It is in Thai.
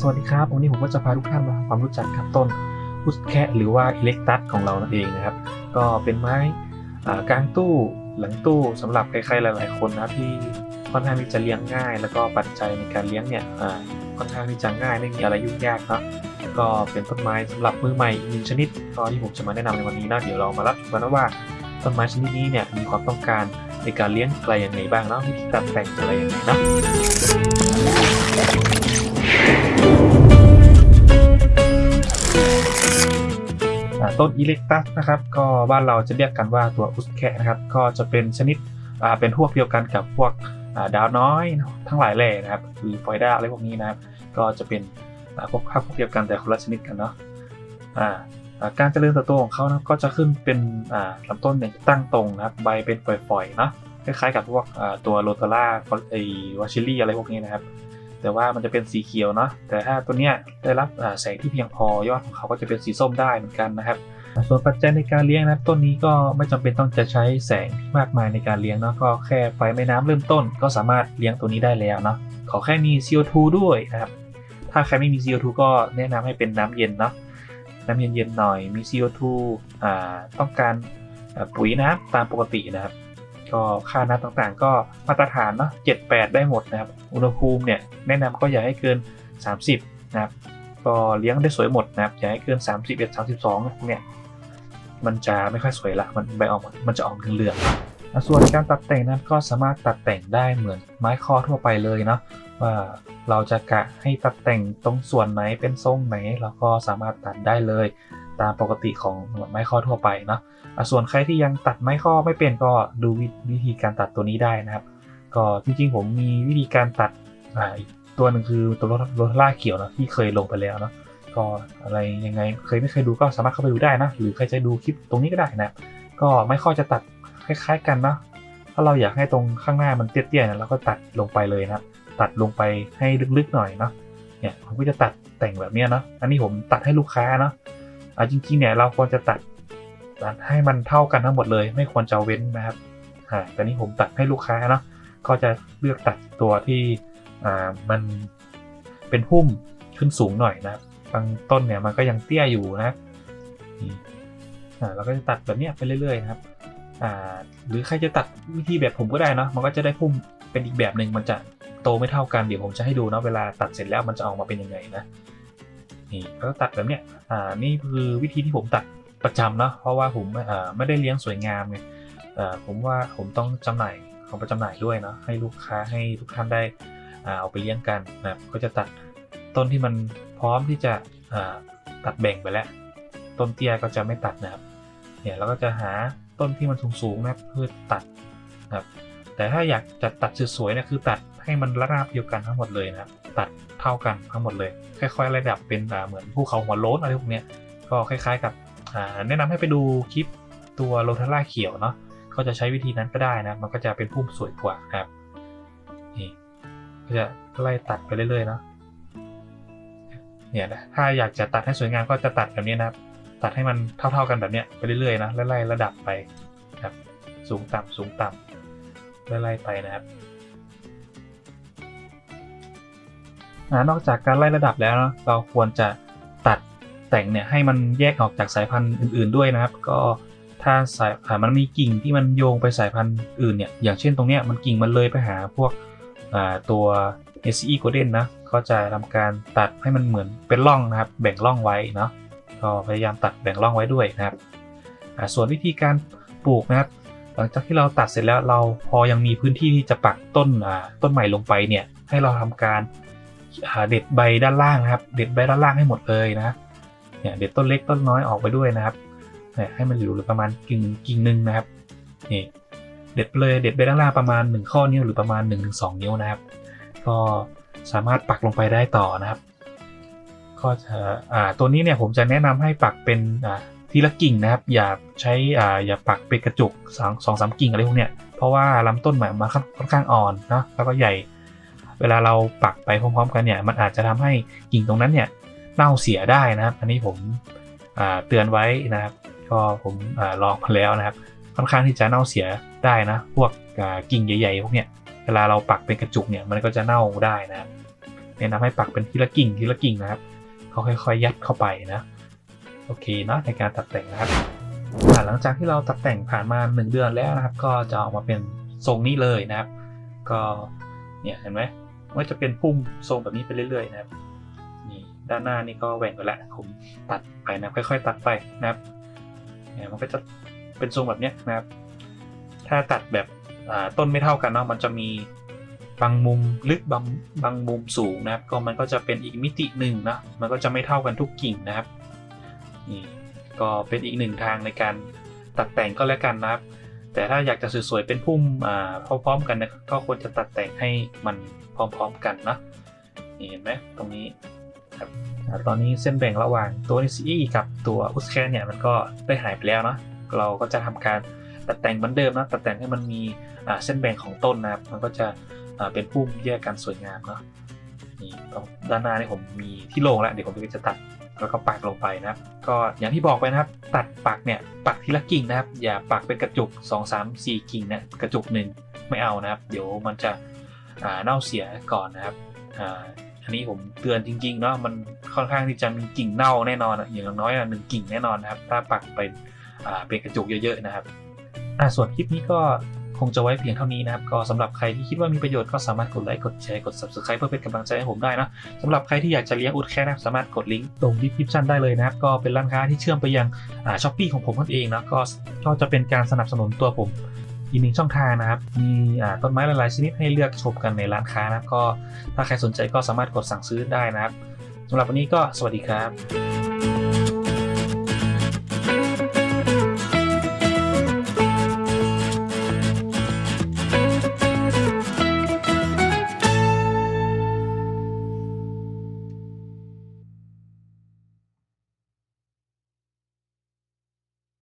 สวัสดีครับ วันนี้ผมก็จะพาทุกท่านมาทำความรู้จักกับต้นพุสแคหรือว่าอิเล็กตัสของเรานั่นเองนะครับ ก็เป็นไม้กลางตู้หลังตู้สำหรับใครๆหลาย ๆ คนนะที่ค่อนข้างที่จะเลี้ยงง่าย แล้วก็ปัจจัยในการเลี้ยงเนี่ยค่อนข้างที่จะง่ายไม่มีอะไรยุ่งยากเนาะก็เป็นต้นไม้สำหรับมือใหม่อีกหนึ่งชนิดก็ที่ผมจะมาแนะนำในวันนี้นะเดี๋ยวเรามารับชมกันนะว่าต้นไม้ชนิดนี้เนี่ยมีความต้องการ ในการเลี้ยงอะไรยังไงบ้างเนาะวิธีการแต่งอะไรยังไงเนาะต้นอิเล็กตัสนะครับ ก็บ้านเราจะเรียกกันว่าตัวอุสแคะนะครับ ก็จะเป็นชนิดเป็นพวกเดียวกันกับพวกาดาวน้อยทั้งหลายแหล่นะครับหรือฟอยด้าอะไรพวกนี้นะครับ ก็จะเป็นพวกภาพพวกเดียวกันแต่คนละชนิดกันเนาะอ่า การเจริญเติบโตของเขานะก็จะขึ้นเป็นลำต้นเนี่ยตั้งตรงนะครับใบเป็นฝอยๆเนาะคล้ายๆกับพวกตัวโรตาร่าไอวาชิลี่อะไรพวกนี้นะครับ แต่ว่ามันจะเป็นสีเขียวเนาะแต่ถ้าตัวเนี้ยได้รับแสงที่เพียงพอยอดของเขาก็จะเป็นสีส้มได้เหมือนกันนะครับส่วนปัจจัยในการเลี้ยงนะครับต้นนี้ก็ไม่จำเป็นต้องจะใช้แสงมากมายในการเลี้ยงเนาะก็แค่ไฟแม่น้ำเริ่มต้น ก็สามารถเลี้ยงตัวนี้ได้แล้วเนาะขอแค่มี CO2 ด้วยนะครับถ้าใครไม่มี CO2 ก็แนะนำให้เป็นน้ำเย็นเนาะ น้ำเย็นๆหน่อยมี CO2 อ่าต้องการปุ๋ยน้ำตามปกตินะครับ ก็ค่าน้ำต่างๆ ก็มาตรฐานเนาะ7-8 ได้หมดนะครับ อุณหภูมิเนี่ยแนะนำก็อย่าให้เกิน 30 นะครับ ก็เลี้ยงได้สวยหมดนะครับ อย่าให้เกิน 31 32นะพวกเนี่ยมันจะไม่ค่อยสวยละ มันใบออกมามันจะออกเหลืองๆอะส่วนการตัดแต่งนั้นก็สามารถตัดแต่งได้เหมือนไม้ข้อทั่วไปเลยเนาะ ว่าเราจะกะให้ตัดแต่งตรงส่วนไหนเป็นทรงไหนเราก็สามารถตัดได้เลย ตามปกติของไม้ข้อทั่วไปเนาะส่วนใครที่ยังตัดไม้ข้อไม่เป็นก็ดูวิวธีการตัดตัวนี้ได้นะครับ ก็จริงๆผมมีวิธีการตัดอีกตัวหนึ่งคือตัวรถรถล่าเขียวนะที่เคยลงไปแล้วเนาะก็อะไรยังไงเคยไม่เคยดูก็สามารถเข้าไปดูได้นะ หรือใครจะดูคลิปตรงนี้ก็ได้นะ ก็ไม้ข้อจะตัดคล้าย ๆ กันเนาะถ้าเราอยากให้ตรงข้างหน้ามันเตี้ยๆเนี่ยเราก็ตัดลงไปเลยนะครับ ตัดลงไปให้ลึกๆหน่อยเนาะเนี่ยผมก็จะตัดแต่งแบบเนี้ยเนาะอันนี้ผมตัดให้ลูกค้าเนาะอ่าจริงๆเนี่ยเราควรจะตัดตัดให้มันเท่ากันทั้งหมดเลย ไม่ควรจะเว้นนะครับอ่าแต่นี้ผมตัดให้ลูกค้าเนาะก็จะเลือกตัดตัวที่อ่ามันเป็นพุ่มขึ้นสูงหน่อยนะบางต้นเนี่ยมันก็ยังเตี้ยอยู่นะครับนี่อ่าเราก็จะตัดแบบเนี้ยไปเรื่อยๆนะครับอ่าหรือใครจะตัดวิธีแบบผมก็ได้เนาะมันก็จะได้พุ่มเป็นอีกแบบหนึ่งมันจะ โตไม่เท่ากันเดี๋ยวผมจะให้ดูเนาะเวลาตัดเสร็จแล้วมันจะออกมาเป็นยังไงนะนี่ก็ตัดแบบเนี้ยอ่านี่คือวิธีที่ผมตัดประจำเนาะเพราะว่าผมอ่อไม่ได้เลี้ยงสวยงามไงอ่อผมว่าผมต้องจำหน่ายของไปจำหน่ายด้วยเนาะให้ลูกค้าให้ทุกท่านได้อ่าเอาไปเลี้ยงกันนะครับก็จะตัดต้นที่มันพร้อมที่จะอ่าตัดแบ่งไปแล้ว ต้นเตี้ยก็จะไม่ตัดนะครับเนี่ยเราก็จะหาต้นที่มันสูงๆนะเพื่อตัดนะครับแต่ถ้าอยากจะตัดสวยๆนี่ยคือตัด ให้มันระนาบเดียวกันทั้งหมดเลยนะครับตัดเท่ากันทั้งหมดเลย ค่อยๆ ระดับเป็นเหมือนภูเขาหัวโล้นอะไรพวกเนี้ยก็คล้ายๆกับแนะนำให้ไปดูคลิปตัวโรทาร่าเขียวเนาะก็จะใช้วิธีนั้นก็ได้นะ มันก็จะเป็นพุ่มสวยกว่านะครับนี่ก็จะไล่ตัดไปเรื่อยๆเนาะเนี่ยนะถ้าอยากจะตัดให้สวยงามก็จะตัดแบบนี้นะครับตัดให้มันเท่าๆกันแบบเนี้ยไปเรื่อยๆนะไล่ๆระดับไปนะครับสูงต่ำสูงต่ำไล่ๆไปนะครับ นอกจากการไล่ระดับแล้วเนะเราควรจะตัดแต่งเนี่ยให้มันแยกออกจากสายพันธุ์อื่น ๆด้วยนะครับ ก็ถ้าสายอ่ามันมีกิ่งที่มันโยงไปสายพันธุ์อื่นเนี่ยอย่างเช่นตรงเนี้ยมันกิ่งมันเลยไปหาพวกตัว SE Golden นะก็จะทำการตัดให้มันเหมือนเป็นร่องนะครับ แบ่งร่องไว้เนาะก็พยายามตัดแบ่งร่องไว้ด้วยนะครับส่วนวิธีการปลูกนะครับ หลังจากที่เราตัดเสร็จแล้วเราพอยังมีพื้นที่ที่จะปักต้นต้นใหม่ลงไปเนี่ยให้เราทำการ เด็ดใบด้านล่างนะครับ เด็ดใบด้านล่างให้หมดเลยนะ เนี่ยเด็ดต้นเล็กต้นน้อยออกไปด้วยนะครับให้มันอยู่ประมาณกิ่งกิ่งหนึ่งนะครับ นี่เด็ดเลยเด็ดไปด้านล่างประมาณ 1 ข้อนิ้วหรือประมาณ 1-2 นิ้วนะครับ ก็สามารถปักลงไปได้ต่อนะครับ ก็จะอ่าตัวนี้เนี่ยผมจะแนะนำให้ปักเป็นอ่าทีละกิ่งนะครับ อย่าใช้อ่าอย่าปักเป็นกระจุกสองสามกิ่งอะไรพวกเนี้ยเพราะว่าลำต้นใหมันมาค่อนข้างอ่อนเนาะแล้วก็ใหญ่ เวลาเราปักไปพร้อมๆ กันเนี่ย มันอาจจะทำให้กิ่งตรงนั้นเนี่ยเน่าเสียได้นะครับ อันนี้ผมเตือนไว้นะครับ ก็ผมอลองมาแล้วนะครับ ค่อนข้างที่จะเน่าเสียได้นะ พวกกิ่งใหญ่ๆพวกเนี้ย เวลาเราปักเป็นกระจุกเนี่ย มันก็จะเน่าได้นะครับแนะนำให้ปักเป็นทีละกิ่งทีละกิ่งนะครับเขาค่อยๆยัดเข้าไปนะ โอเคเนาะในการตัดแต่งนะครับหลังจากที่เราตัดแต่งผ่านมา 1 เดือนแล้วนะครับ ก็จะออกมาเป็นทรงนี้เลยนะครับ ก็เนี่ยเห็นไหม ก็จะเป็นพุ่มทรงแบบนี้ไปเรื่อยๆนะครับนี่ด้านหน้านี่ก็แหว่งไปแล้วผมตัดไปนะค่อย ๆ ตัดไปนะครับเนี่ยมันก็จะเป็นทรงแบบเนี้ยนะครับ ถ้าตัดแบบต้นไม่เท่ากันเนาะมันจะมีบางมุมลึกบางบางมุมสูงนะครับ ก็มันก็จะเป็นอีกมิติหนึ่งนะมันก็จะไม่เท่ากันทุกกิ่งนะครับนี่ก็เป็นอีกหนึ่งทางในการตัดแต่งก็แล้วกันนะครับ แต่ถ้าอยากจะสวยๆเป็นพุ่มอ่าพร้อมๆกันนะก็ควรจะตัดแต่งให้มันพร้อมๆกันนะนี่เห็นไหมตรงนี้ครับตอนนี้เส้นแบ่งระหว่างตัวนิซีกับตัวอุสแคนเนี่ยมันก็ได้หายไปแล้วเนาะเราก็จะทำการตัดแต่งเหมือนเดิมนะตัดแต่งให้มันมีเส้นแบ่งของต้นนะครับ มันก็จะเป็นพุ่มแยกกันสวยงามเนาะนี่ตรงด้านหน้านี่ผมมีที่โล่งแล้วเดี๋ยวผมจะตัด แล้วก็ปักลงไปนะครับ ก็อย่างที่บอกไปนะครับ ตัดปักเนี่ยปักทีละกิ่งนะครับ อย่าปักเป็นกระจุก 2 3 4 กิ่งนะกระจุกหนึ่งไม่เอานะครับ เดี๋ยวมันจะเน่าเสียก่อนนะครับอ,อันนี้ผมเตือนจริงๆเนาะมันค่อนข้างที่จะมีกิ่งเน่าแน่นอนอย่างน้อยหนึ่งกิ่งแน่นอนนะครับ ถ้าปักเป็นเป็นกระจุกเยอะๆนะครับอ่าส่วนคลิปนี้ก็ คงจะไว้เพียงเท่านี้นะครับก็สำหรับใครที่คิดว่ามีประโยชน์ก็สามารถกดไลค์กดแชร์กด subscribe เพื่อเป็นกำลังใจให้ผมได้นะสำหรับใครที่อยากจะเลี้ยงอุดแค่นะสามารถกดลิงก์ตรง description ได้เลยนะครับก็เป็นร้านค้าที่เชื่อมไปยังช้อปปี้ของผมนั่นเองนะก็ก็จะเป็นการสนับสนุนตัวผมอีกหนึ่งช่องทางนะครับ มีอ่าต้นไม้หลายๆชนิดให้เลือกชมกันในร้านค้านะครับก็ถ้าใครสนใจก็สามารถกดสั่งซื้อได้นะครับสำหรับวันนี้ก็สวัสดีครับ